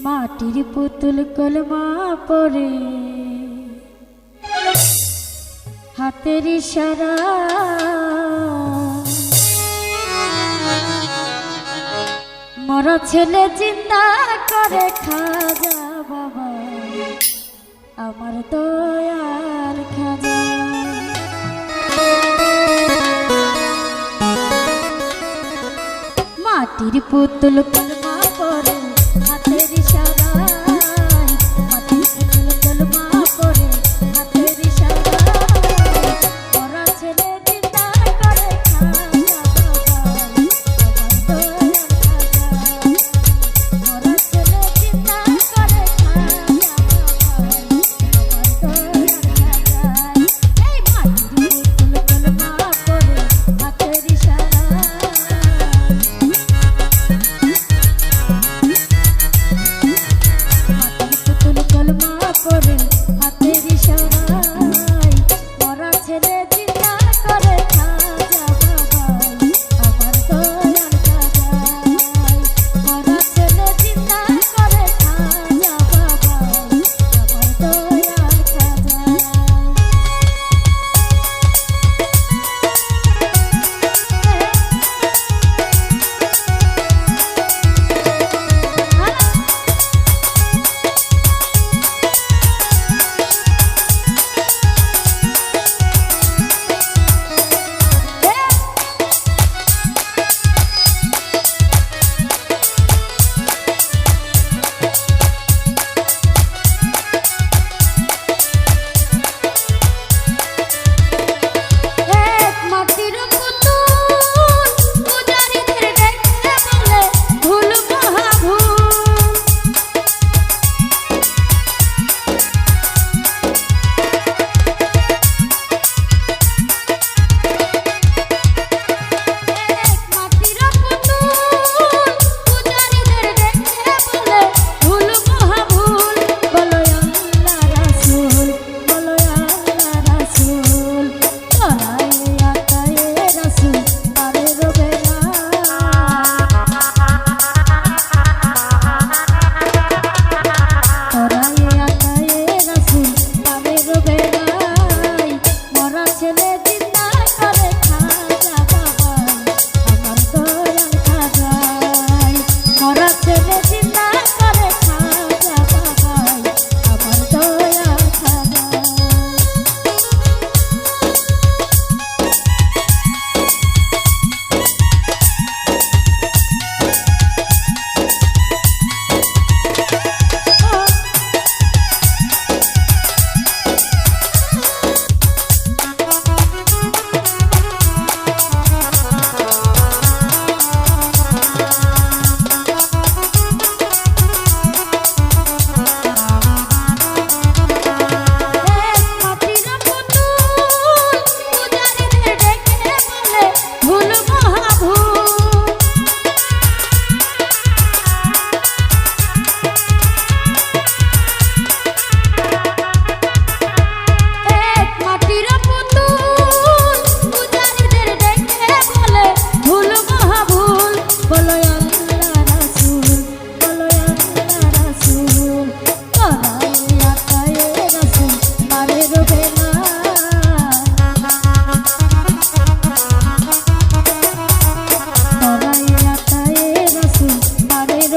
মাটির পুতুল কলমা পরে। হাতের ইশারা। মরা ছেলে চিন্তা করে, খাজা বাবা। আমার দয়াল খাজা। মাটির পুতুল কলমা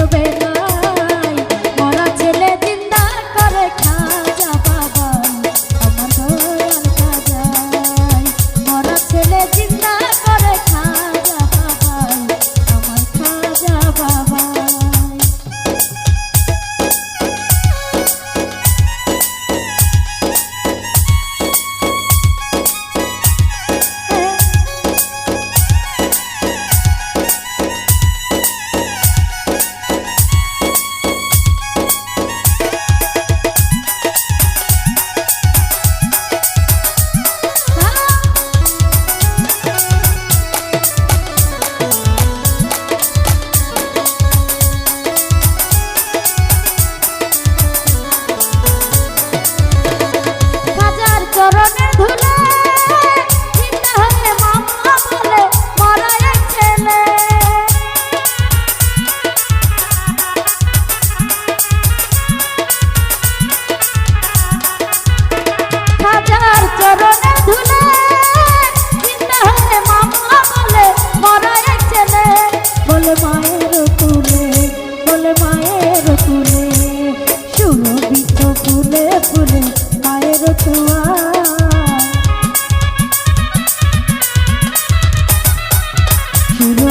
little.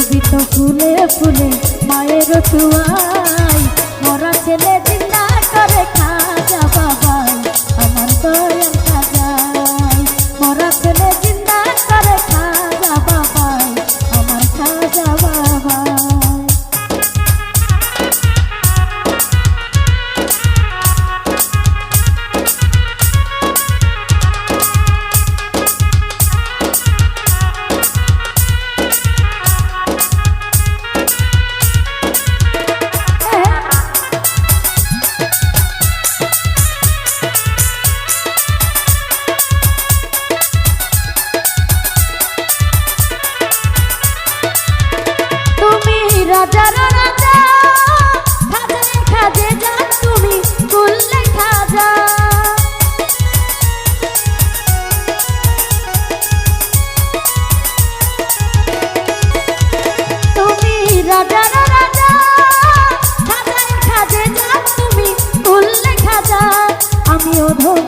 ছবি তো ফুলে ফুলে মায়ের তুয়াই। মরা ছেলে দিন না করে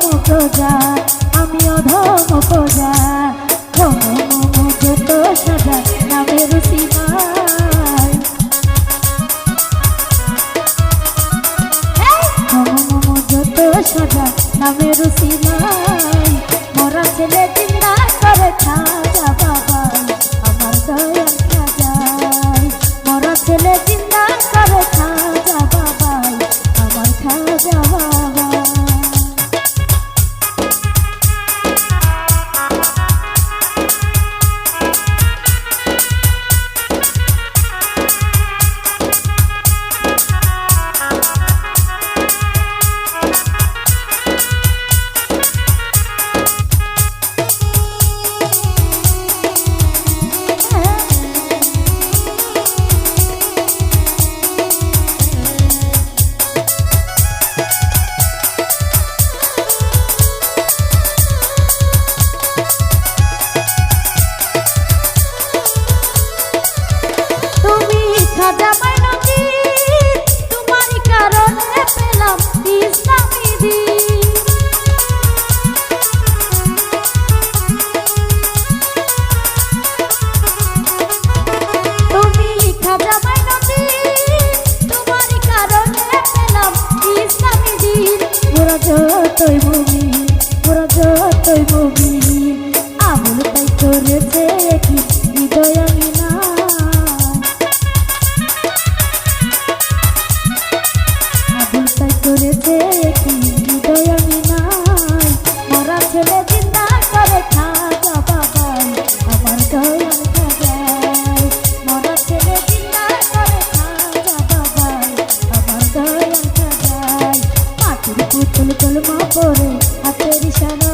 প্রজা, আমি অধম প্রজা। যত সাজা, নামের সীমায়। যত সাজা, নামের সীমায়। মরা ছেলে দিন করে খাওয়া Yeah. পুতুল কলমা পরে হাতের সারা